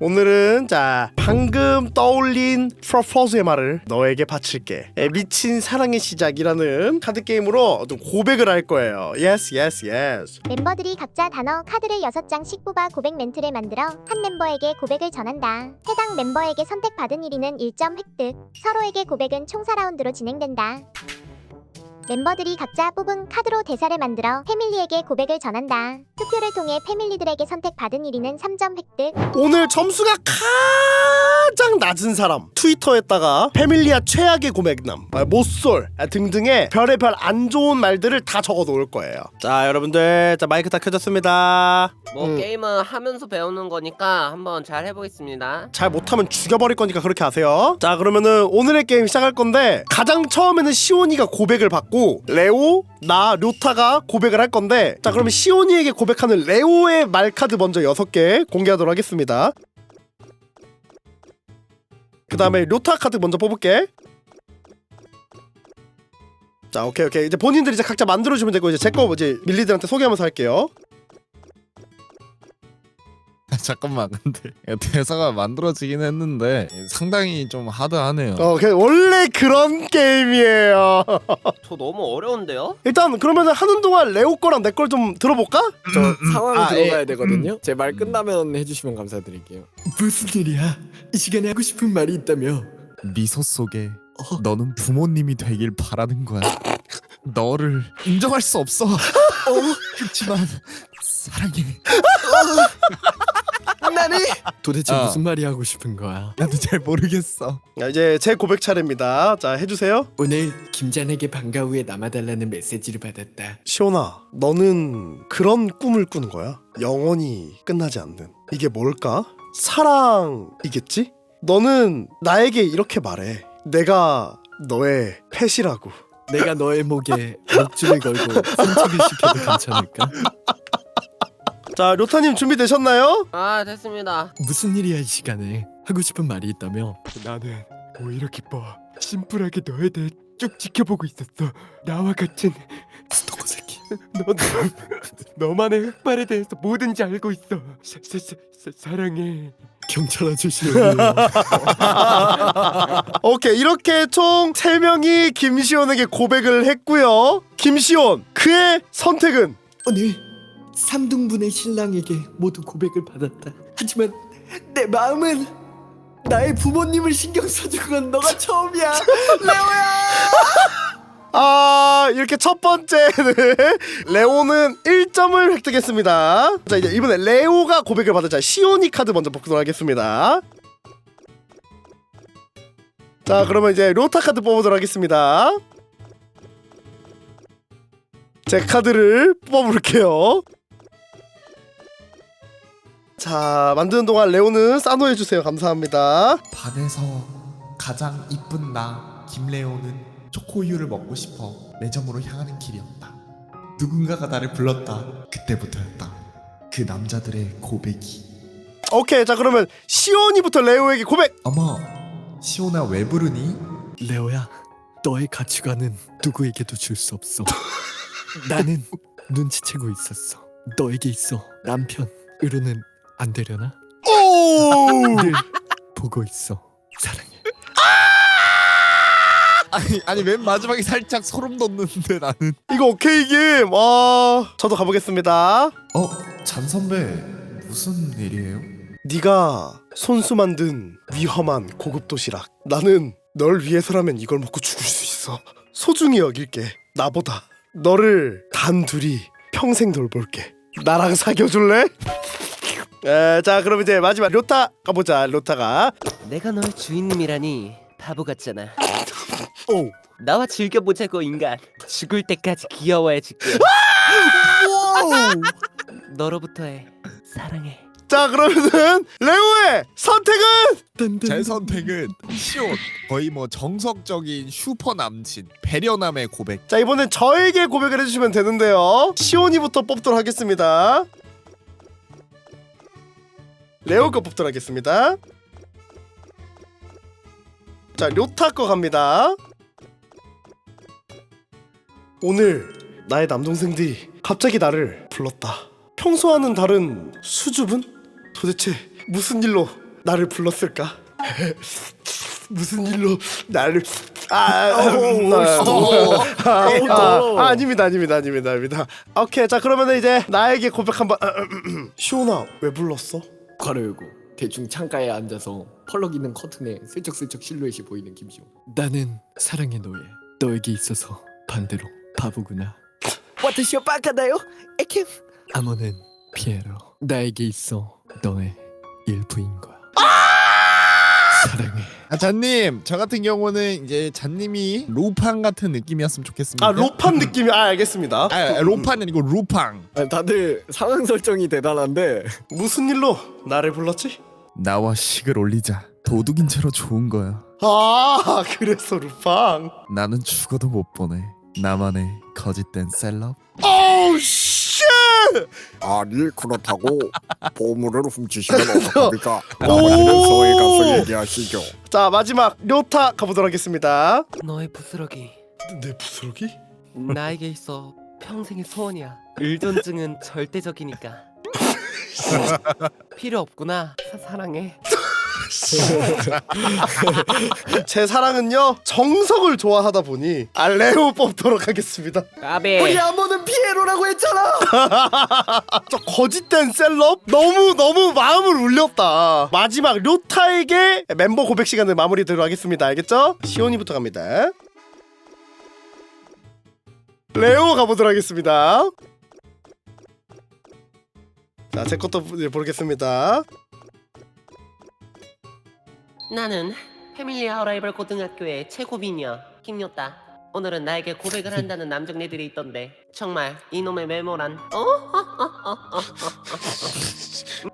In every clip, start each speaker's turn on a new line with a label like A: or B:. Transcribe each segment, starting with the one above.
A: 오늘은 자 방금 떠올린 프로포즈의 말을 너에게 바칠게 에, 미친 사랑의 시작이라는 카드 게임으로 좀 고백을 할 거예요 예스 예스 예스
B: 멤버들이 각자 단어 카드를 6장씩 뽑아 고백 멘트를 만들어 한 멤버에게 고백을 전한다. 해당 멤버에게 선택받은 1위는 1점 획득. 서로에게 고백은 총 4라운드로 진행된다. 멤버들이 각자 뽑은 카드로 대사를 만들어 패밀리에게 고백을 전한다. 투표를 통해 패밀리들에게 선택받은 1위는 3점 획득.
A: 오늘 점수가 가장 낮은 사람 트위터에다가 패밀리아 최악의 고백남 아, 못쏠 아, 등등의 별의별 안 좋은 말들을 다 적어 놓을 거예요 자 여러분들 자 마이크 다 켜졌습니다
C: 뭐
A: 음.
C: 게임은 하면서 배우는 거니까 한번 잘 해보겠습니다.
A: 잘 못하면 죽여버릴 거니까 그렇게 하세요. 자 그러면은 오늘의 게임 시작할 건데 가장 처음에는 시온이가 고백을 받고 레오, 나, 료타가 고백을 할 건데 자 그러면 시온이에게 고백하는 레오의 말 카드 먼저 6개 공개하도록 하겠습니다. 그 다음에 료타 카드 먼저 뽑을게. 자 오케이 오케이 이제 본인들이 이제 각자 만들어주면 되고 이제 제거 이제 밀리들한테 소개하면서 할게요.
D: 잠깐만 근데 대사가 만들어지긴 했는데 상당히 좀 하드하네요.
A: 어, 그 원래 그런 게임이에요.
C: 저 너무 어려운데요?
A: 일단 그러면 하는 동안 레오 거랑 내 걸 좀 들어볼까?
E: 저 상황
D: 아,
E: 들어가야
D: 예.
E: 되거든요. 제 말 끝나면 해주시면 감사드릴게요. 무슨 일이야? 이 시간에 하고 싶은 말이 있다며?
D: 미소 속에 너는 부모님이 되길 바라는 거야. 너를 인정할 수 없어. 그렇지만 사랑해.
E: 나니? 도대체
D: 어.
E: 무슨 말이 하고 싶은 거야?
D: 나도 잘 모르겠어.
A: 자, 이제 제 고백 차례입니다. 자, 해주세요.
E: 오늘 김잔에게 방과 후에 남아달라는 메시지를 받았다.
A: 시온아, 너는 그런 꿈을 꾸는 거야. 영원히 끝나지 않는. 이게 뭘까? 사랑이겠지? 너는 나에게 이렇게 말해. 내가 너의 펫이라고.
E: 내가 너의 목에 목줄을 걸고 산책을 시켜도 괜찮을까?
A: 자 로타님 준비되셨나요?
C: 아 됐습니다.
E: 무슨 일이야 이 시간에 하고 싶은 말이 있다며 나는 오히려 기뻐. 심플하게 너에 대해 쭉 지켜보고 있었어. 나와 같은 스토커 새끼 너 너만의 흑발에 대해서 뭐든지 알고 있어. 사, 사, 사, 사, 사랑해. 경찰 아저씨라고
A: 오케이 이렇게 총 3명이 김시온에게 고백을 했고요 김시온 그의 선택은
E: 아니 3등분의 신랑에게 모두 고백을 받았다. 하지만 내 마음은 나의 부모님을 신경 써준 건 너가 처음이야. 레오야.
A: 아 이렇게 첫 번째는 레오는 1점을 획득했습니다 자 이제 이번에 레오가 고백을 받았자 시오니 카드 먼저 뽑도록 하겠습니다 자 그러면 이제 로타 카드 뽑아보도록 하겠습니다 제 카드를 뽑아볼게요 자 만드는 동안 레오는 싸노해주세요 감사합니다
F: 반에서 가장 이쁜 나 김레오는 초코우유를 먹고 싶어 매점으로 향하는 길이었다. 누군가가 나를 불렀다. 그때부터였다. 그 남자들의 고백이.
A: 오케이 자 그러면 시오니부터 레오에게 고백
F: 어머, 시오나 왜 부르니?
E: 레오야, 너의 가치관은 누구에게도 줄 수 없어. 나는 눈치채고 있었어. 너에게 있어. 남편으로는 안 되려나?
A: 오
E: 늘 보고 있어. 사랑해.
D: 아니 아니 맨 마지막에 살짝 소름 돋는데 나는
A: 이거 오케이 게임. 와, 저도 가보겠습니다.
F: 어, 잔 선배 무슨 일이에요?
A: 네가 손수 만든 위험한 고급 도시락. 나는 널 위해서라면 이걸 먹고 죽을 수 있어. 소중히 여길게. 나보다 너를 단둘이 평생 돌볼게. 나랑 사귀어줄래? 에, 자 그럼 이제 마지막 료타 가보자. 료타가
C: 내가 너의 주인님이라니 바보 같잖아.
A: 오.
C: 나와 즐겨보자고 인간. 죽을 때까지 귀여워해줄게. 너로부터의 사랑해.
A: 자 그러면은 레오의 선택은.
D: 제 선택은 시온 거의 뭐 정석적인 슈퍼 남친 배려남의 고백.
A: 자 이번엔 저에게 고백을 해주시면 되는데요 시온이부터 뽑도록 하겠습니다 레오 거 뽑도록 하겠습니다 자 료타 거 갑니다 오늘 나의 남동생들이 갑자기 나를 불렀다 평소와는 다른 수줍은? 도대체 무슨 일로 나를 불렀을까? 무슨 일로 나를 아, 음, 아, 아, 아, 아, 아닙니다 아닙니다 아닙니다 아닙니다 오케이 자 그러면 이제 나에게 고백 한번 시온아 왜 불렀어?
E: 괄호 열고 대충 창가에 앉아서 펄럭 있는 커튼에 슬쩍슬쩍 실루엣이 보이는 김시호 나는 사랑의 노예 너에게 있어서 반대로 바보구나. 와타시오 빠카다요? 에캠 아모는 피에로 나에게 있어 너의 일부인 거야 사랑해.
D: 아, 잔님 저 같은 경우는 이제 잔님이 로팡 같은 느낌이었으면 좋겠습니다.
A: 아 로판 느낌이 아 알겠습니다.
D: 아, 로팡이 아니고 루팡.
E: 다들 상황 설정이 대단한데
A: 무슨 일로 나를 불렀지?
D: 나와 식을 올리자. 도둑인 채로 좋은 거야.
A: 아 그래서 루팡?
D: 나는 죽어도 못 보내. 나만의 거짓된 셀럽.
A: 오우 쉣
G: 아니 그렇다고 보물을 훔치시면 어떡합니까?
A: 오!
G: 나머지는 서해 가서 얘기하시죠.
A: 자 마지막 료타 가보도록 하겠습니다
C: 너의 부스러기
A: 내 부스러기?
C: 나에게 있어 평생의 소원이야. 의존증은 절대적이니까. 필요 없구나. 사, 사랑해.
A: 제 사랑은요 정석을 좋아하다 보니 알레오 뽑도록 하겠습니다.
C: 까베.
E: 우리 아모는 피에로라고 했잖아!
A: 저 거짓된 셀럽? 너무 너무 마음을 울렸다. 마지막 료타에게 멤버 고백 시간을 마무리 드리도록 하겠습니다. 알겠죠? 시온이부터 갑니다. 레오 가보도록 하겠습니다. 자 제 것도 이제 보겠습니다
C: 나는 패밀리 아우라이벌 고등학교의 최고 미녀 김요다. 오늘은 나에게 고백을 한다는 남정네들이 있던데 정말 이놈의 메모란 어?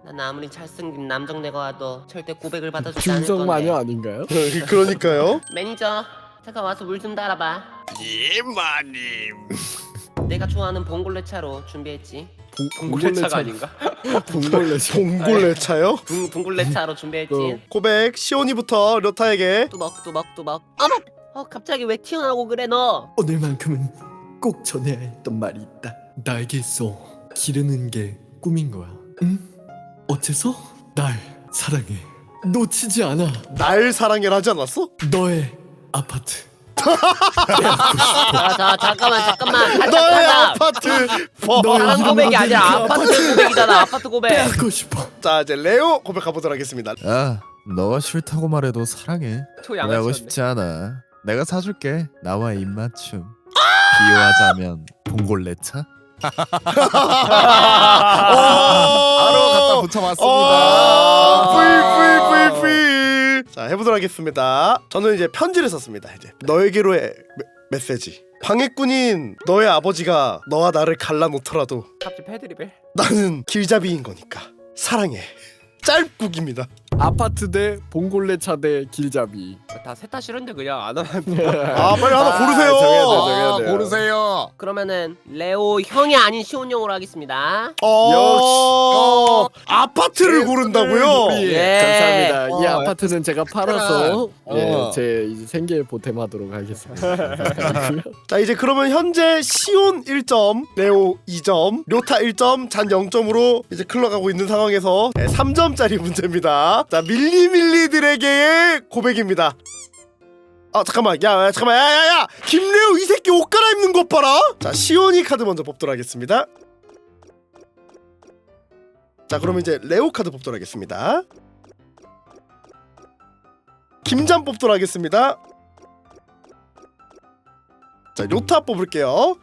C: 난 아무리 잘생긴 남정네가 와도 절대 고백을 받아주지 않을
E: 중성 마녀
C: 건데
E: 아닌가요?
A: 그러니까요
C: 매니저 잠깐 와서 물 좀 달아봐
G: 이마님.
C: 내가 좋아하는 봉골레 차로 준비했지
E: 봉골레 차가
C: 아닌가?
E: 봉골레 차
A: 봉골레 차요?
C: 붕, 봉골레 차로 준비했지
E: 어.
A: 고백 시온이부터 료타에게
C: 뚜벅 뚜벅 뚜벅 어머! 어 갑자기 왜 튀어나오고 그래 너
E: 오늘만큼은 꼭 전해야 했던 말이 있다. 나에게 있어 기르는 게 꿈인 거야. 응? 어째서 날 사랑해. 놓치지 않아.
A: 날 사랑해라 하지 않았어?
E: 너의 아파트.
C: 자, 자 잠깐만 잠깐만
A: 너의
E: 너의
C: 사랑
E: 이름
C: 고백이 아니라
E: 그
C: 아파트 고백이잖아 아파트 고백.
E: 빼앗고 싶어.
A: 자 이제 레오 고백 가보도록 하겠습니다.
D: 야 너가 싫다고 말해도 사랑해. 후회하고 싶지 않아. 내가 사줄게. 나와 입맞춤. 비유하자면 봉골레차? 바로 갖다 붙여봤습니다.
A: 아, 뿌이 뿌이 뿌이 뿌이 자 해보도록 하겠습니다. 저는 이제 편지를 썼습니다 이제. 너에게로의 메, 메시지 방해꾼인 너의 아버지가 너와 나를 갈라놓더라도
C: 갑자기 패드립을
A: 나는 길잡이인 거니까. 사랑해. 짤국입니다
E: 아파트 대 봉골레 차 대 길잡이.
C: 다셋 다 싫은데 그냥 안 하면
A: 아 빨리 하나 고르세요
E: 정해야 돼, 정해야
D: 아,
E: 돼요.
D: 고르세요
C: 그러면은 레오 형이 아닌 시온형으로 하겠습니다
A: 어, 아파트를 고른다고요?
C: 예.
E: 감사합니다. 이
D: 어,
E: 아파트는 제가 팔아서
D: 어.
E: 예, 제 이제 생계 보탬하도록 하겠습니다.
A: 자 이제 그러면 현재 시온 1점, 레오 2점, 료타 1점, 잔 0점으로 이제 흘러가고 있는 상황에서 3점짜리 문제입니다. 자 밀리밀리들에게의 고백입니다. 아 잠깐만 야, 야 잠깐만 야야야 김레오 이 새끼 옷 갈아입는 것 봐라. 자 시온이 카드 먼저 뽑도록 하겠습니다. 자 그러면 이제 레오 카드 뽑도록 하겠습니다. 김잠 뽑도록 하겠습니다. 자 요타 뽑을게요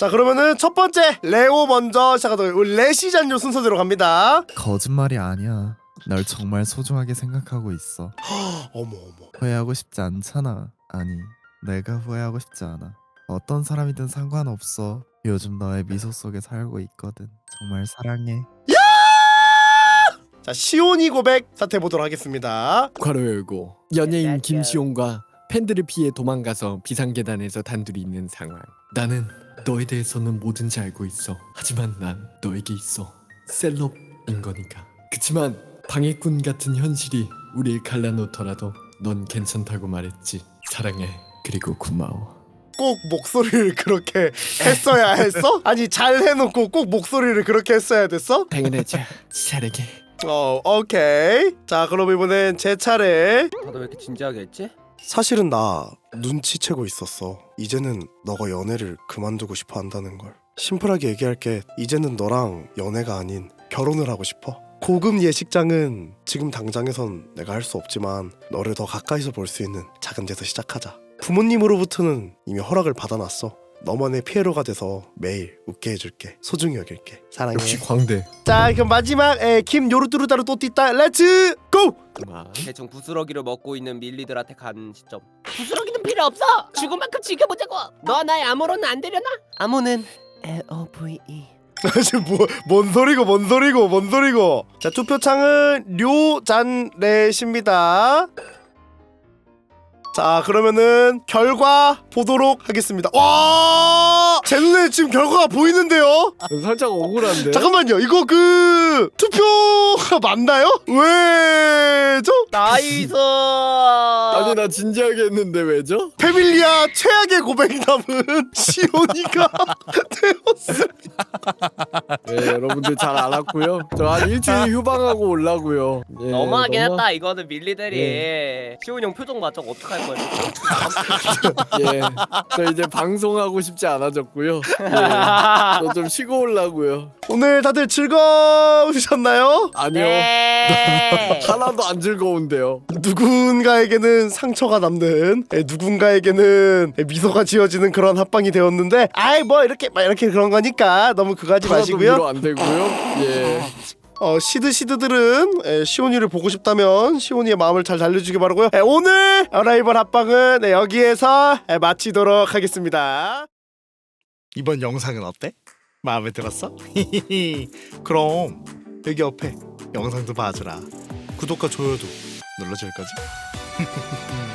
A: 자 그러면은 첫 번째 레오 먼저 시작하도록 우리 레시잔요 순서대로 갑니다.
D: 거짓말이 아니야. 널 정말 소중하게 생각하고 있어.
A: 어머 어머.
D: 후회하고 싶지 않잖아. 아니 내가 후회하고 싶지 않아. 어떤 사람이든 상관없어. 요즘 너의 미소 속에 살고 있거든. 정말 사랑해.
A: 자 시온이 고백 사태 보도록 하겠습니다.
E: 괄호 열고 연예인 김시온과 팬들을 피해 도망가서 비상계단에서 단둘이 있는 상황. 나는 너에 대해서는 뭐든지 알고 있어. 하지만 난 너에게 있어. 셀럽인 거니까. 그치만 방해꾼 같은 현실이 우리를 갈라놓더라도 넌 괜찮다고 말했지. 사랑해. 그리고 고마워.
A: 꼭 목소리를 그렇게 했어야 했어? 아니 잘 해놓고 꼭 목소리를 그렇게 했어야 됐어?
E: 당연하죠. 사랑해.
A: 어 오케이 자 그럼 이번엔 제 차례
C: 다들 왜 이렇게 진지하게 했지?
A: 사실은 나 눈치채고 있었어. 이제는 너가 연애를 그만두고 싶어 한다는 걸. 심플하게 얘기할게. 이제는 너랑 연애가 아닌 결혼을 하고 싶어. 고급 예식장은 지금 당장에선 내가 할 수 없지만 너를 더 가까이서 볼 수 있는 작은 데서 시작하자. 부모님으로부터는 이미 허락을 받아놨어 너만의 피에로가 돼서 매일 웃게 해줄게. 소중히 여길게. 사랑해.
E: 역시 광대.
A: 자 그럼 마지막 에, 김 요르뚜루다루 또띠따. 렛츠 고!
E: 그만.
C: 대충 부스러기를 먹고 있는 밀리들한테 간 시점. 부스러기는 필요 없어! 죽은 만큼 지켜보자고! 너와 나의 암호로는 안 되려나? 암호는 L-O-V-E
A: 지금 뭐, 뭔 소리고 뭔 소리고 뭔 소리고. 자 투표창은 료잔렛입니다 자 그러면은 결과 보도록 하겠습니다 와 제 눈에 지금 결과가 보이는데요
E: 살짝 억울한데.
A: 잠깐만요 이거 그 투표가 맞나요? 왜죠?
C: 나이스
E: 아니 나 진지하게 했는데 왜죠?
A: 패밀리아 최악의 고백 남은 시온이가 되었습니다
E: 예, 여러분들 잘 알았고요. 저 한 일주일 휴방하고 올라고요. 예,
C: 너무하긴
E: 너무-
C: 했다 이거는 밀리들이 시훈이 형 표정 봐 저거 어떡할 거야
E: 예, 저 이제 방송하고 싶지 않아졌고요. 예, 저좀 쉬고 올라고요.
A: 오늘 다들 즐거우셨나요?
E: 아니요,
C: 네
E: 하나도 안 즐거운데요.
A: 누군가에게는 상처가 남는 에, 누군가에게는 에, 미소가 지어지는 그런 합방이 되었는데 아이 뭐 이렇게 막 이렇게 그런 거니까 너무 그거 하지
E: 하나도
A: 마시고요
E: 위로 안 되고요. 예,
A: 어, 시드 시드들은 에, 시온이를 보고 싶다면 시온이의 마음을 잘 달래주기 바라고요 에, 오늘 라이벌 합방은 에, 여기에서 에, 마치도록 하겠습니다 이번 영상은 어때? 마음에 들었어? 그럼 여기 옆에 영상도 봐주라 구독과 좋아요도 눌러줄 거지?